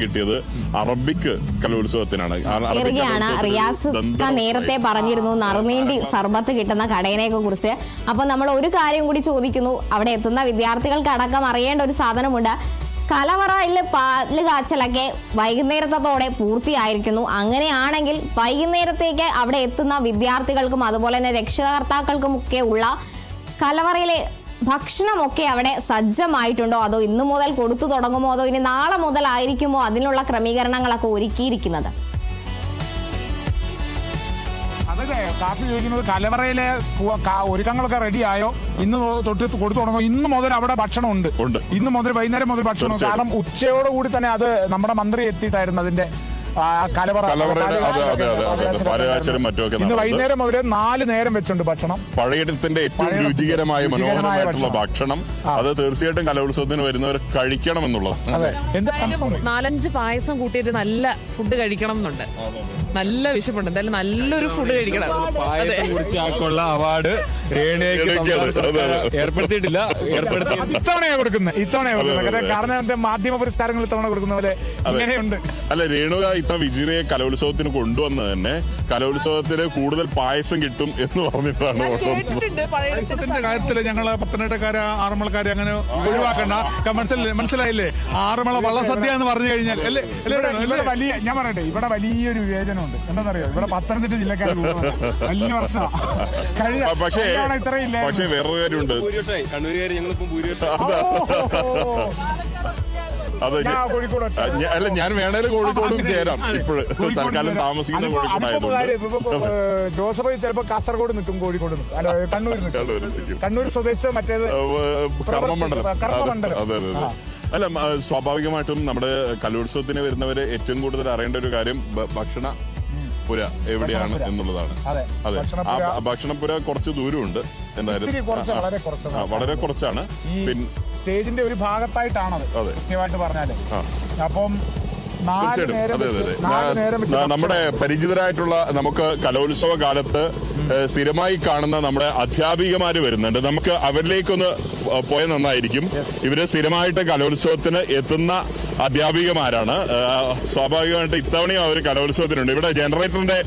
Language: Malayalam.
കിട്ടിയത് അറബിക് കലോത്സവത്തിനാണ്. ഇറുകയാണ് റിയാസ് നേരത്തെ പറഞ്ഞിരുന്നു നറുനീണ്ടി സർബത്ത് കിട്ടുന്ന കടയിനെ കുറിച്ച്. അപ്പൊ നമ്മൾ ഒരു കാര്യം കൂടി ചോദിക്കുന്നു. അവിടെ എത്തുന്ന വിദ്യാർത്ഥികൾക്ക് അടക്കം അറിയേണ്ട ഒരു സാധനമുണ്ട്. കലവറയിൽ പാൽ കാച്ചലൊക്കെ വൈകുന്നേരത്തോടെ പൂർത്തിയായിരിക്കുന്നു. അങ്ങനെയാണെങ്കിൽ വൈകുന്നേരത്തേക്ക് അവിടെ എത്തുന്ന വിദ്യാർത്ഥികൾക്കും അതുപോലെ തന്നെ രക്ഷകർത്താക്കൾക്കും ഒക്കെ ഉള്ള കലവറയിലെ ഭക്ഷണമൊക്കെ അവിടെ സജ്ജമായിട്ടുണ്ടോ? അതോ ഇന്നു മുതൽ കൊടുത്തു തുടങ്ങുമോ? അതോ ഇനി നാളെ മുതൽ ആയിരിക്കുമോ അതിനുള്ള ക്രമീകരണങ്ങളൊക്കെ ഒരുക്കിയിരിക്കുന്നത്. അതൊക്കെ കാപ്പി ചോദിക്കുന്നത് കലവറയിലെ ഒരുക്കങ്ങളൊക്കെ റെഡിയായോ ഇന്ന് തൊട്ട് കൊടുത്തു തുടങ്ങും ഇന്ന് മുതൽ അവിടെ ഭക്ഷണം ഉണ്ട്. ഇന്ന് മുതൽ വൈകുന്നേരം മുതൽ ഭക്ഷണം. കാരണം ഉച്ചയോടുകൂടി തന്നെ അത് നമ്മുടെ മന്ത്രി എത്തിയിട്ടായിരുന്നു അതിന്റെ കലവറ പാലുകാച്ചലും മറ്റുമൊക്കെ ഇന്ന് വൈകുന്നേരം അവർ നാല് നേരം വെച്ചുണ്ട് ഭക്ഷണം. പഴയത്തിന്റെ ഏറ്റവും രുചികരമായ മനോഹരമായിട്ടുള്ള ഭക്ഷണം. അത് തീർച്ചയായിട്ടും കലോത്സവത്തിന് വരുന്നവർ കഴിക്കണം എന്നുള്ളത് അതെ എന്ത് നാലഞ്ച് പായസം കൂട്ടിയിട്ട് നല്ല ഫുഡ് കഴിക്കണം എന്നുണ്ട്. നല്ല വിശപ്പുണ്ട്. എന്തായാലും നല്ലൊരു ഫുഡ് കഴിക്കണം. അവാർഡ്. ഏർപ്പെടുത്തിയിട്ടില്ല. ഇത്തവണയാ കൊടുക്കുന്നത് ഇത്തവണയാ കൊടുക്കുന്നത്. കാരണം മാധ്യമ പുരസ്കാരങ്ങൾ ഇത്തവണ കൊടുക്കുന്ന പോലെ ഇങ്ങനെയുണ്ട്. അല്ല രേണുക ഇത്ത വിജിതയെ കലോത്സവത്തിന് കൊണ്ടുവന്നത് തന്നെ കലോത്സവത്തിന് കൂടുതൽ പായസം കിട്ടും എന്ന് പറഞ്ഞിട്ടാണ് പായസത്തിന്റെ കാര്യത്തിൽ ഞങ്ങൾ പത്തനംതിട്ടക്കാര് ആറന്മുളക്കാര് അങ്ങനെ ഒഴിവാക്കണ്ട. മനസ്സിലായില്ലേ മനസ്സിലായില്ലേ? ആറന്മുള വള്ളസദ്യ എന്ന് പറഞ്ഞു കഴിഞ്ഞാൽ അല്ലേ? ഇവിടെ വലിയ ഞാൻ പറയട്ടെ ഇവിടെ വലിയൊരു വിവേചനമുണ്ട്. എന്താണെന്നറിയോ? ഇവിടെ പത്തനംതിട്ട ജില്ലക്കാർ വലിയ വർഷം കഴിഞ്ഞ പക്ഷേ ഇത്രയില്ല. പക്ഷേ വേറൊരു കാര്യമുണ്ട്. ഞങ്ങളിപ്പം ഭൂരിപക്ഷം. അത് കോഴിക്കോട് അല്ല ഞാൻ വേണേലും കോഴിക്കോടും ചേരാം. ഇപ്പോഴും തൽക്കാലം. താമസിക്കുന്ന കോഴിക്കോട് ജോസഫ് ചിലപ്പോ കാസർഗോഡ് നിൽക്കും കോഴിക്കോട് അല്ല കണ്ണൂർ നിൽക്കും. കണ്ണൂർ സ്വദേശം മറ്റേത്? കർമ്മമണ്ഡലം കർമ്മമണ്ഡലം. അതെ അതെ അതെ അല്ല സ്വാഭാവികമായിട്ടും നമ്മുടെ കലോത്സവത്തിന് വരുന്നവര് ഏറ്റവും കൂടുതൽ അറിയേണ്ട ഒരു കാര്യം ഭക്ഷണ പുര എവിടെയാണ് എന്നുള്ളതാണ്. അതെ. ഭക്ഷണപുര കുറച്ച് ദൂരമുണ്ട്. എന്തായാലും. വളരെ കുറച്ച് വളരെ കുറച്ചാണ്. പിന്നെ സ്റ്റേജിന്റെ ഒരു ഭാഗത്തായിട്ടാണ് അതെ. കൃത്യമായിട്ട് പറഞ്ഞാൽ. അപ്പം തീർച്ചയായിട്ടും. അതെ അതെ നമ്മുടെ പരിചിതരായിട്ടുള്ള നമുക്ക് കലോത്സവ കാലത്ത് സ്ഥിരമായി കാണുന്ന നമ്മുടെ അധ്യാപികമാര് വരുന്നുണ്ട്. നമുക്ക് അവരിലേക്കൊന്ന് പോയ നന്നായിരിക്കും. ഇവർ സ്ഥിരമായിട്ട് കലോത്സവത്തിന് എത്തുന്ന അധ്യാപികമാരാണ്. സ്വാഭാവികമായിട്ട് ഇത്തവണയും അവർ കലോത്സവത്തിനുണ്ട്. ഇവിടെ ജനറേറ്ററിന്റെ